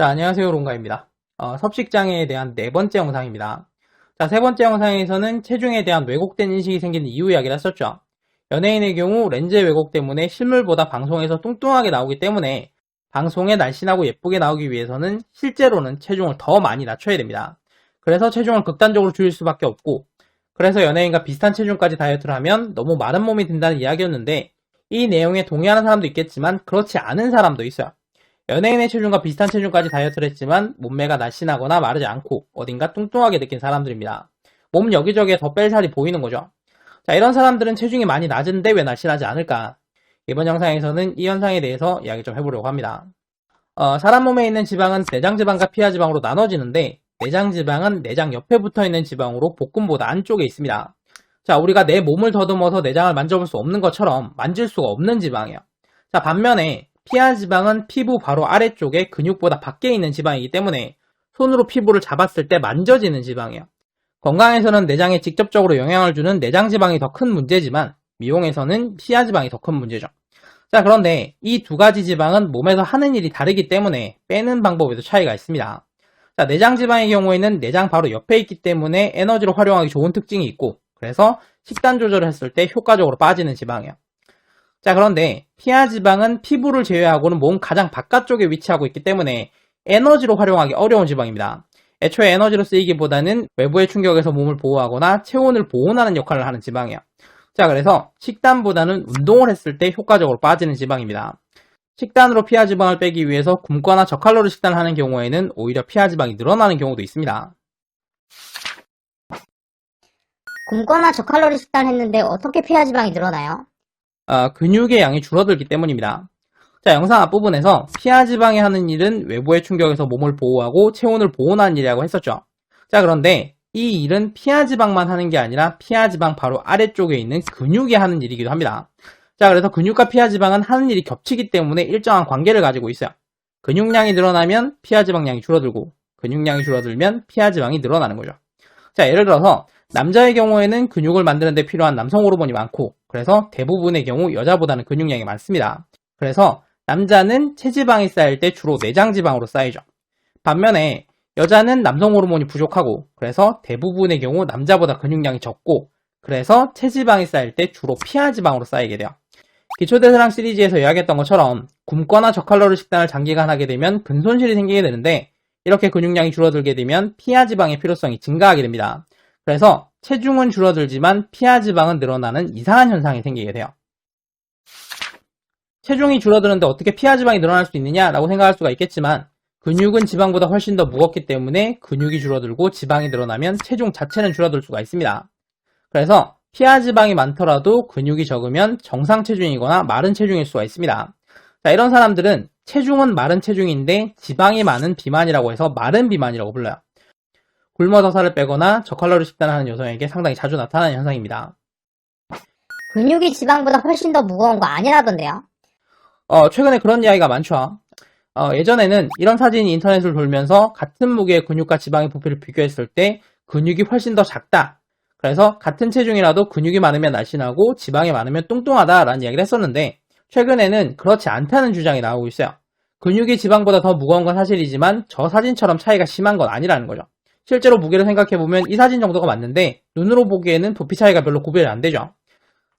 자, 안녕하세요. 롱가입니다. 어, 섭식장애에 대한 네 번째 영상입니다. 자, 세 번째 영상에서는 체중에 대한 왜곡된 인식이 생기는 이유 이야기를 했었죠. 연예인의 경우 렌즈 왜곡 때문에 실물보다 방송에서 뚱뚱하게 나오기 때문에 방송에 날씬하고 예쁘게 나오기 위해서는 실제로는 체중을 더 많이 낮춰야 됩니다. 그래서 체중을 극단적으로 줄일 수밖에 없고 그래서 연예인과 비슷한 체중까지 다이어트를 하면 너무 마른 몸이 된다는 이야기였는데 이 내용에 동의하는 사람도 있겠지만 그렇지 않은 사람도 있어요. 연예인의 체중과 비슷한 체중까지 다이어트를 했지만 몸매가 날씬하거나 마르지 않고 어딘가 뚱뚱하게 느낀 사람들입니다. 몸 여기저기에 더 뺄 살이 보이는 거죠. 자, 이런 사람들은 체중이 많이 낮은데 왜 날씬하지 않을까? 이번 영상에서는 이 현상에 대해서 이야기 좀 해보려고 합니다. 어, 사람 몸에 있는 지방은 내장지방과 피하지방으로 나눠지는데 내장지방은 내장 옆에 붙어 있는 지방으로 복근보다 안쪽에 있습니다. 자, 우리가 내 몸을 더듬어서 내장을 만져볼 수 없는 것처럼 만질 수가 없는 지방이에요. 자, 반면에 피하 지방은 피부 바로 아래쪽에 근육보다 밖에 있는 지방이기 때문에 손으로 피부를 잡았을 때 만져지는 지방이에요. 건강에서는 내장에 직접적으로 영향을 주는 내장 지방이 더 큰 문제지만 미용에서는 피하 지방이 더 큰 문제죠. 자, 그런데 이 두 가지 지방은 몸에서 하는 일이 다르기 때문에 빼는 방법에도 차이가 있습니다. 자, 내장 지방의 경우에는 내장 바로 옆에 있기 때문에 에너지로 활용하기 좋은 특징이 있고 그래서 식단 조절을 했을 때 효과적으로 빠지는 지방이에요. 자, 그런데 피하 지방은 피부를 제외하고는 몸 가장 바깥쪽에 위치하고 있기 때문에 에너지로 활용하기 어려운 지방입니다. 애초에 에너지로 쓰이기보다는 외부의 충격에서 몸을 보호하거나 체온을 보온하는 역할을 하는 지방이에요. 자, 그래서 식단보다는 운동을 했을 때 효과적으로 빠지는 지방입니다. 식단으로 피하 지방을 빼기 위해서 굶거나 저칼로리 식단을 하는 경우에는 오히려 피하 지방이 늘어나는 경우도 있습니다. 굶거나 저칼로리 식단 했는데 어떻게 피하 지방이 늘어나요? 아, 근육의 양이 줄어들기 때문입니다. 자, 영상 앞부분에서 피하 지방이 하는 일은 외부의 충격에서 몸을 보호하고 체온을 보온하는 일이라고 했었죠. 자, 그런데 이 일은 피하 지방만 하는 게 아니라 피하 지방 바로 아래쪽에 있는 근육이 하는 일이기도 합니다. 자, 그래서 근육과 피하 지방은 하는 일이 겹치기 때문에 일정한 관계를 가지고 있어요. 근육량이 늘어나면 피하 지방량이 줄어들고 근육량이 줄어들면 피하 지방이 늘어나는 거죠. 자, 예를 들어서 남자의 경우에는 근육을 만드는 데 필요한 남성 호르몬이 많고 그래서 대부분의 경우 여자보다는 근육량이 많습니다. 그래서 남자는 체지방이 쌓일 때 주로 내장지방으로 쌓이죠. 반면에 여자는 남성 호르몬이 부족하고 그래서 대부분의 경우 남자보다 근육량이 적고 그래서 체지방이 쌓일 때 주로 피하지방으로 쌓이게 돼요. 기초대사량 시리즈에서 이야기했던 것처럼 굶거나 저칼로리 식단을 장기간 하게 되면 근손실이 생기게 되는데 이렇게 근육량이 줄어들게 되면 피하지방의 필요성이 증가하게 됩니다. 그래서 체중은 줄어들지만 피하 지방은 늘어나는 이상한 현상이 생기게 돼요. 체중이 줄어드는데 어떻게 피하 지방이 늘어날 수 있느냐라고 생각할 수가 있겠지만 근육은 지방보다 훨씬 더 무겁기 때문에 근육이 줄어들고 지방이 늘어나면 체중 자체는 줄어들 수가 있습니다. 그래서 피하 지방이 많더라도 근육이 적으면 정상 체중이거나 마른 체중일 수가 있습니다. 자, 이런 사람들은 체중은 마른 체중인데 지방이 많은 비만이라고 해서 마른 비만이라고 불러요. 굶어서 살을 빼거나 저칼로리 식단을 하는 여성에게 상당히 자주 나타나는 현상입니다. 근육이 지방보다 훨씬 더 무거운 거 아니라던데요? 어, 최근에 그런 이야기가 많죠. 어, 예전에는 이런 사진이 인터넷을 돌면서 같은 무게의 근육과 지방의 부피를 비교했을 때 근육이 훨씬 더 작다. 그래서 같은 체중이라도 근육이 많으면 날씬하고 지방이 많으면 뚱뚱하다라는 이야기를 했었는데 최근에는 그렇지 않다는 주장이 나오고 있어요. 근육이 지방보다 더 무거운 건 사실이지만 저 사진처럼 차이가 심한 건 아니라는 거죠. 실제로 무게를 생각해보면 이 사진 정도가 맞는데 눈으로 보기에는 부피 차이가 별로 구별이 안 되죠.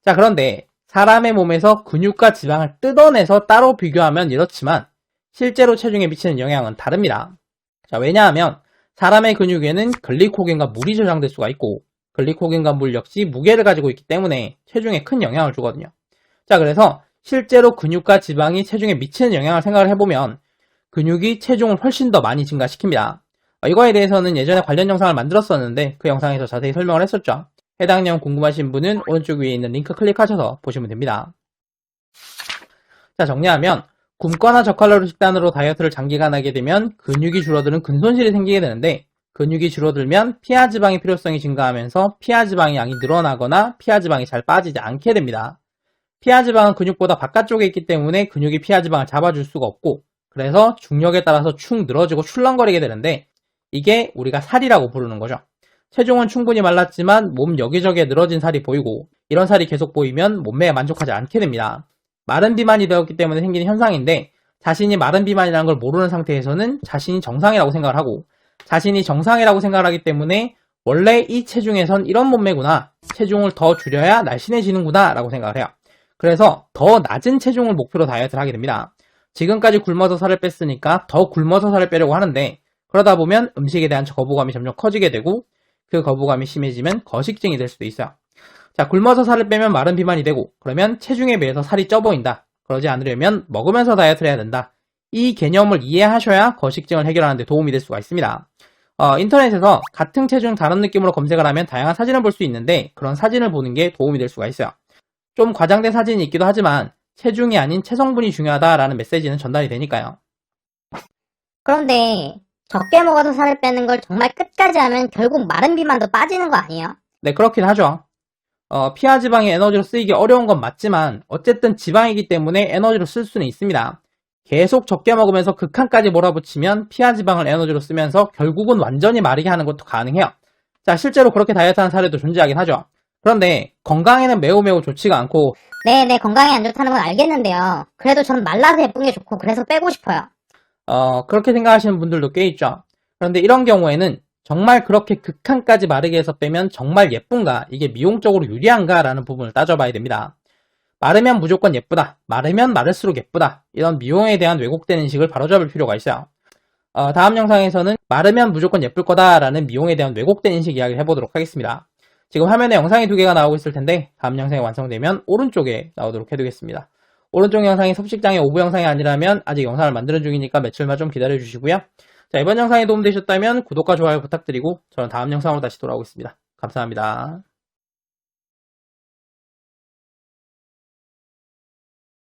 자, 그런데 사람의 몸에서 근육과 지방을 뜯어내서 따로 비교하면 이렇지만 실제로 체중에 미치는 영향은 다릅니다. 자, 왜냐하면 사람의 근육에는 글리코겐과 물이 저장될 수가 있고 글리코겐과 물 역시 무게를 가지고 있기 때문에 체중에 큰 영향을 주거든요. 자, 그래서 실제로 근육과 지방이 체중에 미치는 영향을 생각을 해보면 근육이 체중을 훨씬 더 많이 증가시킵니다. 어, 이거에 대해서는 예전에 관련 영상을 만들었었는데 그 영상에서 자세히 설명을 했었죠. 해당 내용 궁금하신 분은 오른쪽 위에 있는 링크 클릭하셔서 보시면 됩니다. 자, 정리하면 굶거나 저칼로리 식단으로 다이어트를 장기간 하게 되면 근육이 줄어드는 근손실이 생기게 되는데 근육이 줄어들면 피하 지방의 필요성이 증가하면서 피하 지방의 양이 늘어나거나 피하 지방이 잘 빠지지 않게 됩니다. 피하 지방은 근육보다 바깥쪽에 있기 때문에 근육이 피하 지방을 잡아줄 수가 없고 그래서 중력에 따라서 축 늘어지고 출렁거리게 되는데 이게 우리가 살이라고 부르는 거죠. 체중은 충분히 말랐지만 몸 여기저기에 늘어진 살이 보이고 이런 살이 계속 보이면 몸매에 만족하지 않게 됩니다. 마른 비만이 되었기 때문에 생기는 현상인데 자신이 마른 비만이라는 걸 모르는 상태에서는 자신이 정상이라고 생각을 하고 자신이 정상이라고 생각을 하기 때문에 원래 이 체중에선 이런 몸매구나. 체중을 더 줄여야 날씬해지는구나. 라고 생각을 해요. 그래서 더 낮은 체중을 목표로 다이어트를 하게 됩니다. 지금까지 굶어서 살을 뺐으니까 더 굶어서 살을 빼려고 하는데 그러다 보면 음식에 대한 거부감이 점점 커지게 되고 그 거부감이 심해지면 거식증이 될 수도 있어요. 자, 굶어서 살을 빼면 마른 비만이 되고 그러면 체중에 비해서 살이 쪄 보인다. 그러지 않으려면 먹으면서 다이어트를 해야 된다. 이 개념을 이해하셔야 거식증을 해결하는 데 도움이 될 수가 있습니다. 어, 인터넷에서 같은 체중 다른 느낌으로 검색을 하면 다양한 사진을 볼 수 있는데 그런 사진을 보는 게 도움이 될 수가 있어요. 좀 과장된 사진이 있기도 하지만 체중이 아닌 체성분이 중요하다라는 메시지는 전달이 되니까요. 그런데 적게 먹어서 살을 빼는 걸 정말 끝까지 하면 결국 마른 비만도 빠지는 거 아니에요? 네, 그렇긴 하죠. 어, 피하 지방이 에너지로 쓰이기 어려운 건 맞지만 어쨌든 지방이기 때문에 에너지로 쓸 수는 있습니다. 계속 적게 먹으면서 극한까지 몰아붙이면 피하 지방을 에너지로 쓰면서 결국은 완전히 마르게 하는 것도 가능해요. 자, 실제로 그렇게 다이어트하는 사례도 존재하긴 하죠. 그런데 건강에는 매우 매우 좋지가 않고 네, 내 건강에 안 좋다는 건 알겠는데요. 그래도 전 말라서 예쁜 게 좋고 그래서 빼고 싶어요. 어, 그렇게 생각하시는 분들도 꽤 있죠. 그런데 이런 경우에는 정말 그렇게 극한까지 마르게 해서 빼면 정말 예쁜가, 이게 미용적으로 유리한가 라는 부분을 따져봐야 됩니다. 마르면 무조건 예쁘다, 마르면 마를수록 예쁘다, 이런 미용에 대한 왜곡된 인식을 바로잡을 필요가 있어요. 어, 다음 영상에서는 마르면 무조건 예쁠 거다라는 미용에 대한 왜곡된 인식 이야기를 해보도록 하겠습니다. 지금 화면에 영상이 두 개가 나오고 있을 텐데 다음 영상이 완성되면 오른쪽에 나오도록 해두겠습니다. 오른쪽 영상이 섭식장의 오브 영상이 아니라면 아직 영상을 만드는 중이니까 며칠만 좀 기다려 주시고요. 자, 이번 영상이 도움되셨다면 구독과 좋아요 부탁드리고 저는 다음 영상으로 다시 돌아오겠습니다. 감사합니다.